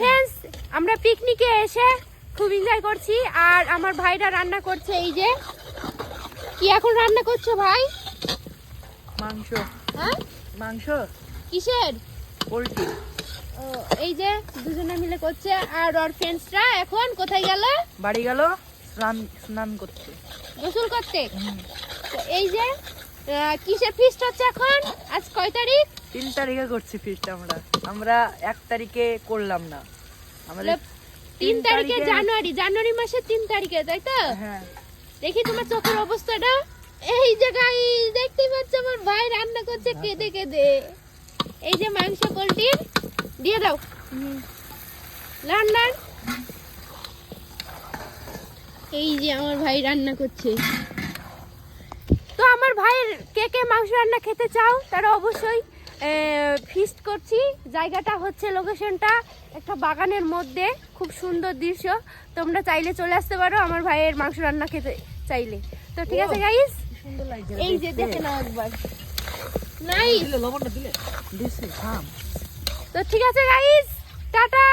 Friends আমরা পিকনিকে এসে খুব এনজয় করছি আর আমার ভাইরা রান্না করছে এই যে। কি এখন রান্না করছ ভাই? মাংস। হ্যাঁ? মাংস? কিসের? পোলট্রি। ও, এই যে দুজনে মিলে করছে আর ওর ফ্রেন্ডসরা এখন কোথায় গেল? বাড়ি গেল স্নান স্নান করতে। গোসল করতে? এই যে কিসের ফিস্ট হচ্ছে এখন? আজ কয় তারিখ? তিন তারিখে করছি ফিস্ট আমরা। আমরা এক তারিখে করলাম না। আমাদের তিন তারিখে জানুয়ারি জানুয়ারি মাসের তিন তারিখে তাই তো? হ্যাঁ। দেখি তোমার চোখের অবস্থাটা। এই যে গাই দেখতেই পাচ্ছ আমার ভাই রান্না করছে কেঁদে কেঁদে এই যে মাংস পোলট্রির দিয়ে দাও। রান্নার। এই যে আমার ভাই রান্না করছে। তো আমার ভাইয়ের কে কে মাংস রান্না খেতে চাও তারা অবশ্যই ফিস্ট করছি। জায়গাটা হচ্ছে লোকেশনটা একটা বাগানের মধ্যে খুব সুন্দর দৃশ্য। তোমরা চাইলে চলে আসতে পারো আমার ভাইয়ের মাংস রান্না খেতে চাইলে। তো ঠিক আছে গাইস এই যে দেখে নাও একবার। নাই লবণটা দিলে। দিছি থাম তো ঠিক আছে গাইস টাটা!